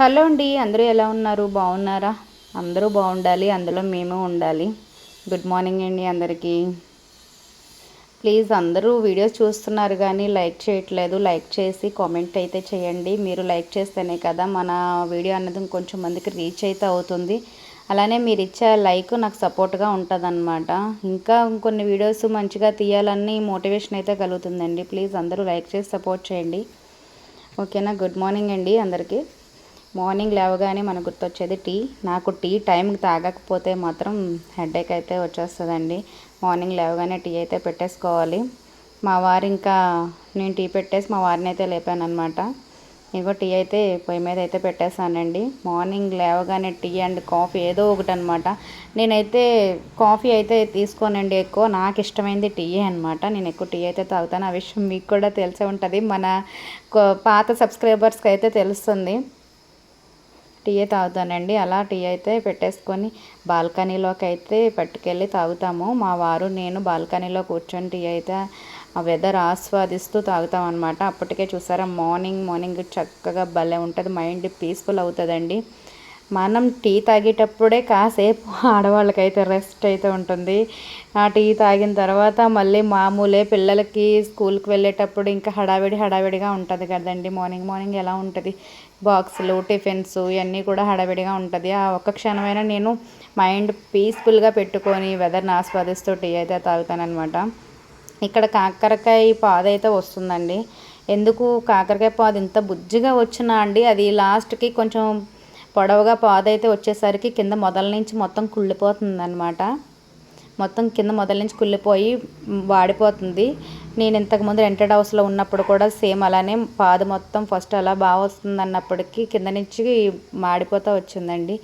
Hello అండి అందరూ ఎలా ఉన్నారు? బాగున్నారా? అందరూ బాగుండాలి అందులో మేము ఉండాలి. గుడ్ మార్నింగ్ అండి అందరికీ. ప్లీజ్ అందరూ వీడియోస్ చూస్తున్నారు కానీ లైక్ చేయట్లేదు. లైక్ చేసి కామెంట్ అయితే చేయండి. మీరు లైక్ చేస్తేనే కదా మన వీడియో అన్నది కొంచెం మందికి రీచ్ అయితే అవుతుంది. అలానే మీరు ఇచ్చే లైక్ నాకు సపోర్ట్గా ఉంటుందన్నమాట. ఇంకా కొన్ని వీడియోస్ మంచిగా తీయాలని మోటివేషన్ అయితే కలుగుతుందండి. ప్లీజ్ అందరూ లైక్ చేసి సపోర్ట్ చేయండి. ఓకేనా? గుడ్ మార్నింగ్ అండి అందరికీ. మార్నింగ్ లేవగానే మనకు గుర్తొచ్చేది టీ. నాకు టీ టైంకి తాగకపోతే మాత్రం హెడేక్ అయితే వచ్చేస్తుందండి. మార్నింగ్ లేవగానే టీ అయితే పెట్టేసుకోవాలి. మా వారు ఇంకా నేను టీ పెట్టేసి మా వారిని అయితే లేపాను అనమాట ఇంకో టీ అయితే పొయ్యి మీద అయితే పెట్టేశానండి. మార్నింగ్ లేవగానే టీ అండ్ కాఫీ ఏదో ఒకటి అనమాట నేనైతే కాఫీ అయితే తీసుకోనండి ఎక్కువ. నాకు ఇష్టమైంది టీయే అనమాట నేను ఎక్కువ టీ అయితే తాగుతాను. ఆ విషయం మీకు కూడా తెలిసే ఉంటుంది. మన పాత సబ్స్క్రైబర్స్కి అయితే తెలుస్తుంది. టీయే తాగుతానండి. అలా టీ అయితే పెట్టేసుకొని బాల్కనీలోకి అయితే పట్టుకెళ్ళి తాగుతాము. మా వారు నేను బాల్కనీలో కూర్చొని టీ అయితే ఆ వెదర్ ఆస్వాదిస్తూ తాగుతాం అనమాట అప్పటికే చూసారా మార్నింగ్ మార్నింగ్ చక్కగా భలే ఉంటుంది. మైండ్ పీస్ఫుల్ అవుతుందండి. మనం టీ తాగేటప్పుడే కాసేపు ఆడవాళ్ళకైతే రెస్ట్ అయితే ఉంటుంది. ఆ టీ తాగిన తర్వాత మళ్ళీ మామూలే పిల్లలకి స్కూల్కి వెళ్ళేటప్పుడు ఇంకా హడావిడి హడావిడిగా ఉంటుంది కదండి. మార్నింగ్ మార్నింగ్ ఎలా ఉంటుంది? బాక్సులు టిఫిన్స్ ఇవన్నీ కూడా హడావిడిగా ఉంటుంది. ఆ ఒక్క క్షణమైనా నేను మైండ్ పీస్ఫుల్గా పెట్టుకొని వెదర్ని ఆస్వాదిస్తూ టీ అయితే తాగుతానమాట ఇక్కడ కాకరకాయ పాదు అయితే వస్తుందండి. ఎందుకు కాకరకాయ పాదు ఇంత బుజ్జిగా వచ్చినా అండి అది లాస్ట్కి కొంచెం పొడవుగా పాదైతే వచ్చేసరికి కింద మొదల నుంచి మొత్తం కుళ్ళిపోతుంది అనమాట మొత్తం కింద మొదల నుంచి కుళ్ళిపోయి వాడిపోతుంది. నేను ఇంతకుముందు రెంటెడ్ హౌస్లో ఉన్నప్పుడు కూడా సేమ్ అలానే పాద మొత్తం ఫస్ట్ అలా బాగా వస్తుంది అన్నప్పటికీ కింద నుంచి మాడిపోతూ వచ్చిందండి.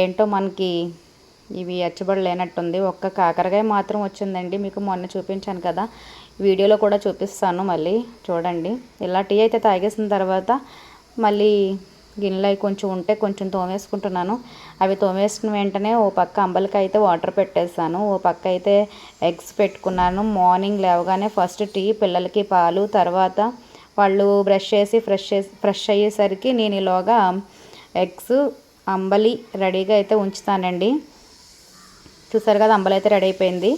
ఏంటో మనకి ఇవి లేనట్టుంది ఒక్క కాకరకాయ మాత్రం వచ్చిందండి. మీకు మొన్న చూపించాను కదా. వీడియోలో కూడా చూపిస్తాను మళ్ళీ. చూడండి. ఇలా టీ అయితే తాగేసిన తర్వాత మళ్ళీ గిన్నెలు అవి కొంచెం ఉంటే కొంచెం తోమేసుకుంటున్నాను. అవి తోమేసిన వెంటనే ఓ పక్క అంబలికి అయితే వాటర్ పెట్టేశాను. ఓ పక్క అయితే ఎగ్స్ పెట్టుకున్నాను. మార్నింగ్ లేవగానే ఫస్ట్ టీ పిల్లలకి పాలు తర్వాత వాళ్ళు బ్రష్ చేసి ఫ్రెష్ చేసి ఫ్రెష్ అయ్యేసరికి నేను ఈలోగా ఎగ్స్ అంబలి రెడీగా అయితే ఉంచుతానండి. చూసారు కదా అంబలి అయితే రెడీ అయిపోయింది.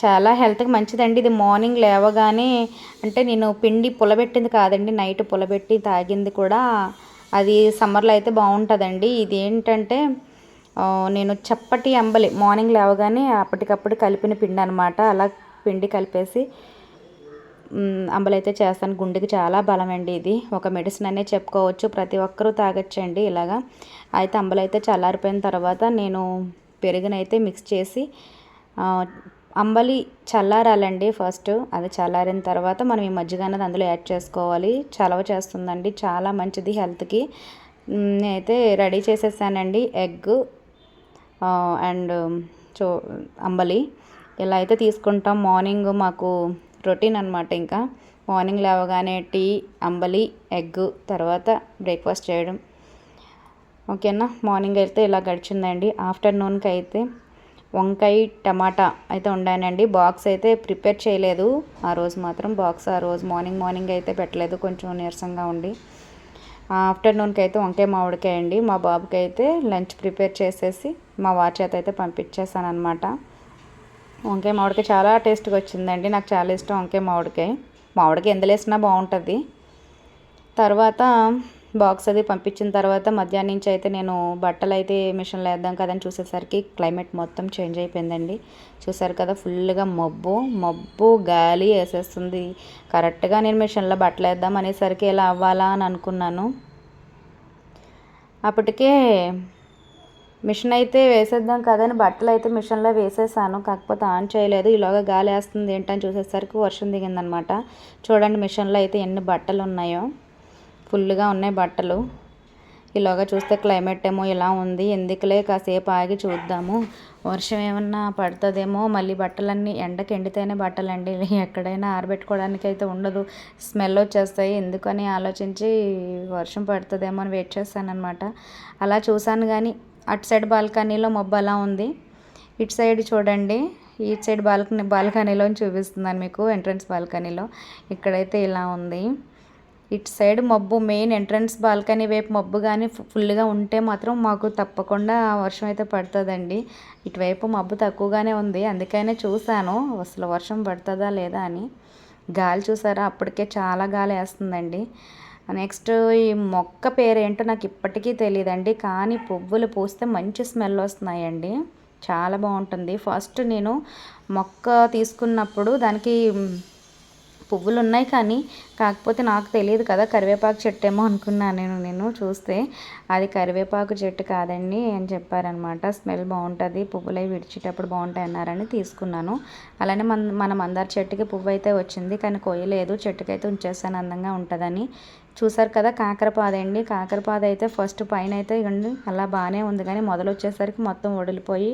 చాలా హెల్త్కి మంచిదండి ఇది. మార్నింగ్ లేవగానే అంటే నేను పిండి పులబెట్టింది కాదండి నైట్ పులబెట్టి తాగింది కూడా. అది సమ్మర్లో అయితే బాగుంటుందండి. ఇది ఏంటంటే నేను చప్పటి అంబలి మార్నింగ్ లేవగానే అప్పటికప్పుడు కలిపిన పిండి అనమాట అలా పిండి కలిపేసి అంబలి అయితే చేస్తాను. గుండెకి చాలా బలం అండి ఇది. ఒక మెడిసిన్ అనే చెప్పుకోవచ్చు. ప్రతి ఒక్కరూ తాగొచ్చండి ఇలాగా. అయితే అంబలి అయితే చల్లారిపోయిన తర్వాత నేను పెరుగునైతే మిక్స్ చేసి అంబలి చల్లారాలండి ఫస్ట్. అది చల్లారిన తర్వాత మనం ఈ మజ్జిగ అన్నది అందులో యాడ్ చేసుకోవాలి. చలవ చేస్తుందండి. చాలా మంచిది హెల్త్కి. నేనైతే రెడీ చేసేసానండి ఎగ్ అండ్ చో అంబలి. ఇలా అయితే తీసుకుంటాం. మార్నింగ్ మాకు రొటీన్ అనమాట ఇంకా. మార్నింగ్ లేవగానే టీ అంబలి ఎగ్ తర్వాత బ్రేక్ఫాస్ట్ చేయడం. ఓకేనా? మార్నింగ్ అయితే ఇలా గడిచిందండి. ఆఫ్టర్నూన్కి అయితే వంకాయ టమాటా అయితే ఉండానండి. బాక్స్ అయితే ప్రిపేర్ చేయలేదు. ఆ రోజు మాత్రం బాక్స్ ఆ రోజు మార్నింగ్ మార్నింగ్ అయితే పెట్టలేదు. కొంచెం నీరసంగా ఉండి. ఆఫ్టర్నూన్కి అయితే వంకాయ మామిడికాయ అండి. మా బాబుకి అయితే లంచ్ ప్రిపేర్ చేసేసి మా వారి చేత అయితే పంపించేసాను అనమాట వంకాయ మామిడికాయ చాలా టేస్ట్గా వచ్చిందండి. నాకు చాలా ఇష్టం వంకాయ మామిడికాయ. మామిడికాయ ఎందులేసినా బాగుంటుంది. తర్వాత బాక్స్ అది పంపించిన తర్వాత మధ్యాహ్నం నుంచి అయితే నేను బట్టలు అయితే మిషన్లో వేద్దాం కదని చూసేసరికి క్లైమేట్ మొత్తం చేంజ్ అయిపోయిందండి. చూసారు కదా ఫుల్గా మబ్బు మబ్బు గాలి వేసేస్తుంది. కరెక్ట్గా నేను మిషన్లో బట్టలు వేద్దాం అనేసరికి ఇలా అవ్వాలా అని అనుకున్నాను. అప్పటికే మిషన్ అయితే వేసేద్దాం కదని బట్టలు అయితే మిషన్లో వేసేసాను. కాకపోతే ఆన్ చేయలేదు. ఈలోగా గాలి వేస్తుంది ఏంటని చూసేసరికి వర్షం దిగిందనమాట. చూడండి మిషన్లో అయితే ఎన్ని బట్టలు ఉన్నాయో. ఫుల్గా ఉన్నాయి బట్టలు. ఇలాగా చూస్తే క్లైమేట్ ఏమో ఇలా ఉంది. ఎందుకులే కాసేపు ఆగి చూద్దాము. వర్షం ఏమన్నా పడుతుందేమో. మళ్ళీ బట్టలన్నీ ఎండకి ఎండితేనే బట్టలండి. ఎక్కడైనా ఆరబెట్టుకోవడానికి అయితే ఉండదు. స్మెల్ వచ్చేస్తాయి. ఎందుకని ఆలోచించి వర్షం పడుతుందేమో అని వెయిట్ చేస్తానమాట అలా చూశాను కానీ అటు సైడ్ బాల్కనీలో మబ్బు అలా ఉంది. ఇటు సైడ్ చూడండి. ఇటు సైడ్ బాల్కనీ బాల్కనీలో చూపిస్తున్నాను మీకు ఎంట్రన్స్ బాల్కనీలో. ఇక్కడైతే ఇలా ఉంది. ఇటు సైడ్ మబ్బు మెయిన్ ఎంట్రన్స్ బాల్కనీ వైపు మబ్బు కానీ ఫుల్గా ఉంటే మాత్రం మాకు తప్పకుండా వర్షం అయితే పడుతుందండి. ఇటువైపు మబ్బు తక్కువగానే ఉంది. అందుకనే చూశాను. అసలు వర్షం పడుతుందా లేదా అని. గాలి చూసారా? అప్పటికే చాలా గాలి వేస్తుందండి. నెక్స్ట్ ఈ మొక్క పేరేంటో నాకు ఇప్పటికీ తెలియదండి కానీ పువ్వులు పూస్తే మంచి స్మెల్ వస్తున్నాయండి. చాలా బాగుంటుంది. ఫస్ట్ నేను మొక్క తీసుకున్నప్పుడు దానికి పువ్వులు ఉన్నాయి కానీ కాకపోతే నాకు తెలియదు కదా కరివేపాకు చెట్టు ఏమో అనుకున్నాను నేను నేను చూస్తే అది కరివేపాకు చెట్టు కాదండి అని చెప్పారనమాట. స్మెల్ బాగుంటుంది పువ్వులు అవి విడిచేటప్పుడు బాగుంటాయి అన్నారని తీసుకున్నాను. అలానే మన మన మందార చెట్టుకి పువ్వు అయితే వచ్చింది కానీ కొయ్యలేదు చెట్టుకైతే ఉంచేస్తాను అందంగా ఉంటుందని చూసారు కదా కాకరపాద అండి కాకరపాద అయితే ఫస్ట్ పైన అయితే ఇవ్వండి అలా బాగానే ఉంది. కానీ మొదలు వచ్చేసరికి మొత్తం వడిలిపోయి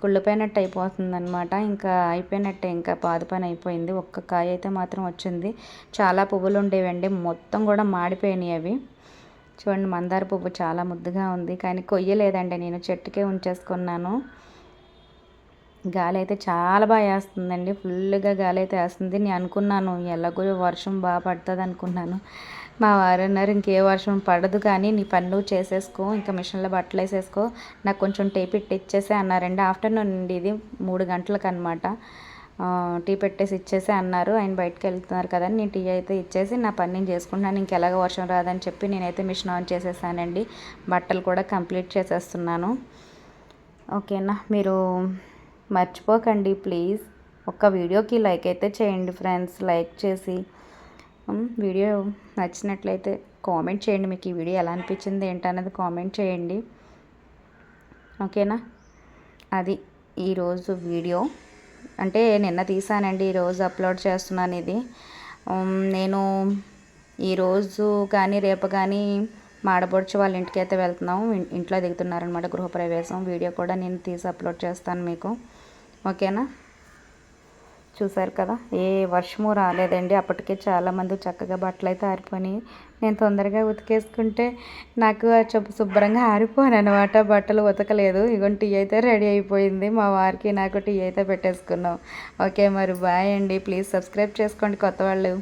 కుళ్ళిపోయినట్టు అయిపోతుంది అనమాట ఇంకా అయిపోయినట్టే ఇంకా పాద పని అయిపోయింది. ఒక్క కాయ అయితే మాత్రం వచ్చింది. చాలా పువ్వులు ఉండేవండి మొత్తం కూడా మాడిపోయినాయి అవి. చూడండి మందార పువ్వు చాలా ముద్దుగా ఉంది. కానీ కొయ్యలేదండి. నేను చెట్టుకే ఉంచేసుకున్నాను. గాలి అయితే చాలా బాగా వేస్తుందండి ఫుల్గా గాలి అయితే వేస్తుంది నేను అనుకున్నాను ఎలాగో వర్షం బాగా పడుతుంది అనుకున్నాను మా వారు అన్నారు ఇంకే వర్షం పడదు కానీ నీ పనులు చేసేసుకో ఇంకా మిషన్లో బట్టలు వేసేసుకో నాకు కొంచెం టీ పెట్టి ఇచ్చేసే అన్నారండి. ఆఫ్టర్నూన్ అండి ఇది మూడు గంటలకు అనమాట టీ పెట్టేసి ఇచ్చేసి అన్నారు. ఆయన బయటకు వెళ్తున్నారు కదా నేను టీ అయితే ఇచ్చేసి నా పని నేను చేసుకుంటున్నాను. ఇంకెలాగ వర్షం రాదని చెప్పి నేనైతే మిషన్ ఆన్ చేసేసానండి. బట్టలు కూడా కంప్లీట్ చేసేస్తున్నాను. ఓకేనా? మీరు మర్చిపోకండి ప్లీజ్. ఒక్క వీడియోకి లైక్ అయితే చేయండి ఫ్రెండ్స్. లైక్ చేసి వీడియో నచ్చినట్లయితే కామెంట్ చేయండి. మీకు ఈ వీడియో ఎలా అనిపించింది ఏంటనేది కామెంట్ చేయండి. ఓకేనా? అది ఈరోజు వీడియో. అంటే నిన్న తీసానండి ఈరోజు అప్లోడ్ చేస్తున్నాను ఇది. నేను ఈరోజు కానీ రేపు కానీ మాడబొడ్చి వాళ్ళ ఇంటికి అయితే వెళ్తున్నాం ఇంట్లో దిగుతున్నారనమాట గృహప్రవేశం. వీడియో కూడా నేను తీసి అప్లోడ్ చేస్తాను మీకు. ఓకేనా? చూసారు కదా ఏ వర్షము రాలేదండి. అప్పటికే చాలామంది చక్కగా బట్టలు అయితే ఆరిపోయినాయి. నేను తొందరగా ఉతికేసుకుంటే నాకు శుభ్రంగా ఆరిపోను అనమాట బట్టలు ఉతకలేదు. ఇగోండి టీ అయితే రెడీ అయిపోయింది. మా వారికి నాకు టీ అయితే పెట్టేసుకున్నాం. ఓకే మరి బాయ్ అండి. ప్లీజ్ సబ్స్క్రైబ్ చేసుకోండి కొత్త వాళ్ళు.